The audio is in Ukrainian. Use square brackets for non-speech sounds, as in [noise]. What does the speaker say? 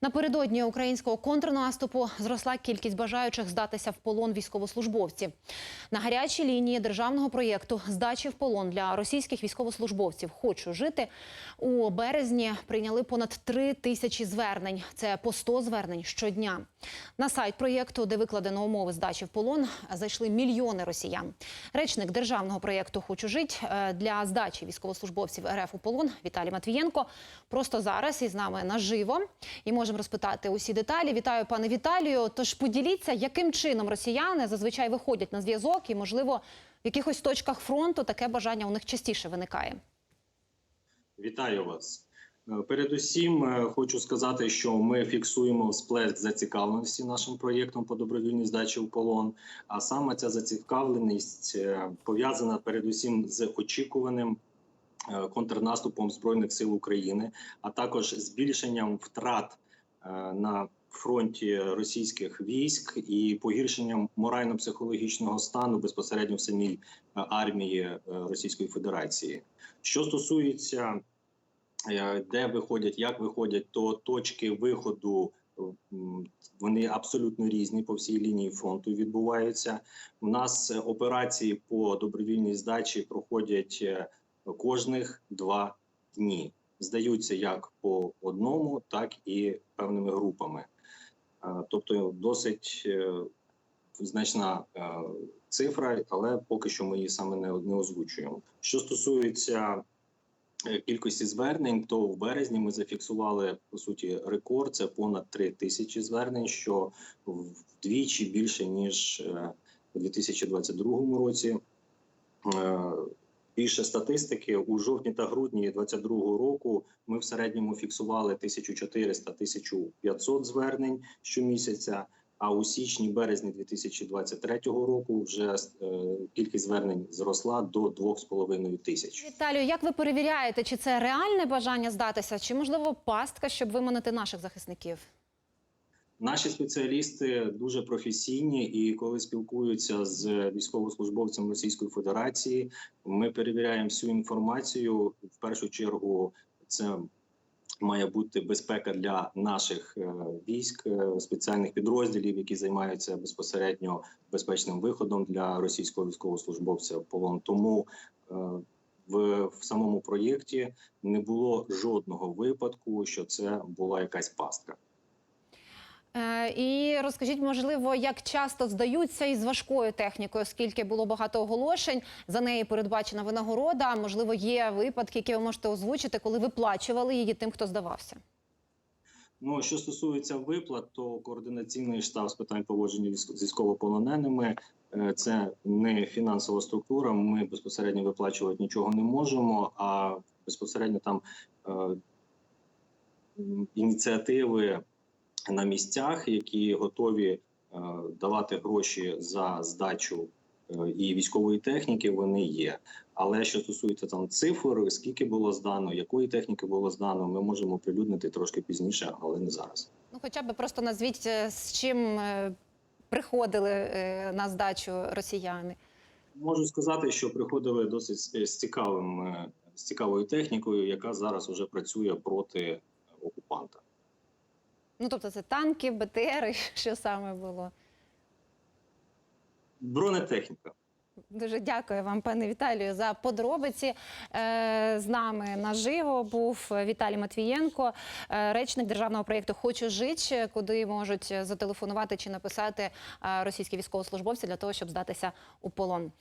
Напередодні українського контрнаступу зросла кількість бажаючих здатися в полон військовослужбовців. На гарячій лінії державного проєкту здачі в полон для російських військовослужбовців Хочу жити у березні прийняли понад три тисячі звернень. Це по 100 звернень щодня. На сайт проєкту, де викладено умови здачі в полон, зайшли мільйони росіян. Речник державного проєкту Хочу жить е, для здачі військовослужбовців РФ у полон Віталій Матвієнко просто зараз із нами наживо і можемо розпитати усі деталі. Вітаю, пане Віталію. Тож поділіться, яким чином росіяни зазвичай виходять на зв'язок, і можливо в якихось точках фронту таке бажання у них частіше виникає. Вітаю вас. Е, Передусім, е, хочу сказати, що ми фіксуємо сплеск зацікавленості нашим проєктом по добровільній здачі у полон. А саме ця зацікавленість е, пов'язана передусім з очікуваним контрнаступом збройних сил України, а також збільшенням втрат на фронті російських військ і погіршенням морально-психологічного стану безпосередньо в самій е, армії е, Російської Федерації. Що стосується е, де виходять, як виходять, то точки виходу вони абсолютно різні по всій лінії фронту відбуваються. У нас е, операції по добровільній здачі проходять е, кожних два дні. Здаються як по одному, так і певними групами. Е, Тобто досить е, значна е, цифра, але поки що ми її саме не, озвучуємо. Що стосується кількості звернень, то в березні ми зафіксували по суті рекорд. Це понад 3 тисячі звернень, що вдвічі більше ніж у 2022 році. Більше статистики у жовтні та грудні 2022 року ми в середньому фіксували 1400-1500 звернень щомісяця. А у січні березні 2023 року вже е, кількість звернень зросла до 2,5 тисяч. Віталію, як ви перевіряєте, чи це реальне бажання здатися, чи можливо пастка, щоб виманити наших захисників? Наші спеціалісти дуже професійні, і коли спілкуються з військовослужбовцем Російської Федерації, ми перевіряємо всю інформацію. В першу чергу це має бути безпека для наших е, військ, е, спеціальних підрозділів, які займаються безпосередньо безпечним виходом для російського військовослужбовця полон. Тому е, в, в самому проєкті не було жодного випадку, що це була якась пастка. Е, і розкажіть, можливо, як часто здаються із важкою технікою, оскільки було багато оголошень, за неї передбачена винагорода. Можливо, є випадки, які ви можете озвучити, коли виплачували її тим, хто здавався. Ну що стосується виплат, то координаційний штаб з питань поводження з військовополоненими е, це не фінансова структура. Ми безпосередньо виплачувати нічого не можемо. А безпосередньо там е, ініціативи на місцях, які готові е, давати гроші за здачу е, і військової техніки, вони є. Але що стосується там цифр, скільки було здано, якої техніки було здано, ми можемо оприлюднити трошки пізніше, але не зараз. Ну, хоча б просто назвіть, е, з чим приходили на здачу росіяни. Можу сказати, що приходили досить з- цікавим з цікавою технікою, яка зараз вже працює проти окупанта. Ну, тобто, це танки, БТРи, [laughs] що саме було. Бронетехніка. Дуже дякую вам, пане Віталію, за подробиці. Е, З нами наживо був Віталій Матвієнко, е, речник державного проєкту Хочу жити, куди можуть зателефонувати чи написати е, російські військовослужбовці для того, щоб здатися у полон.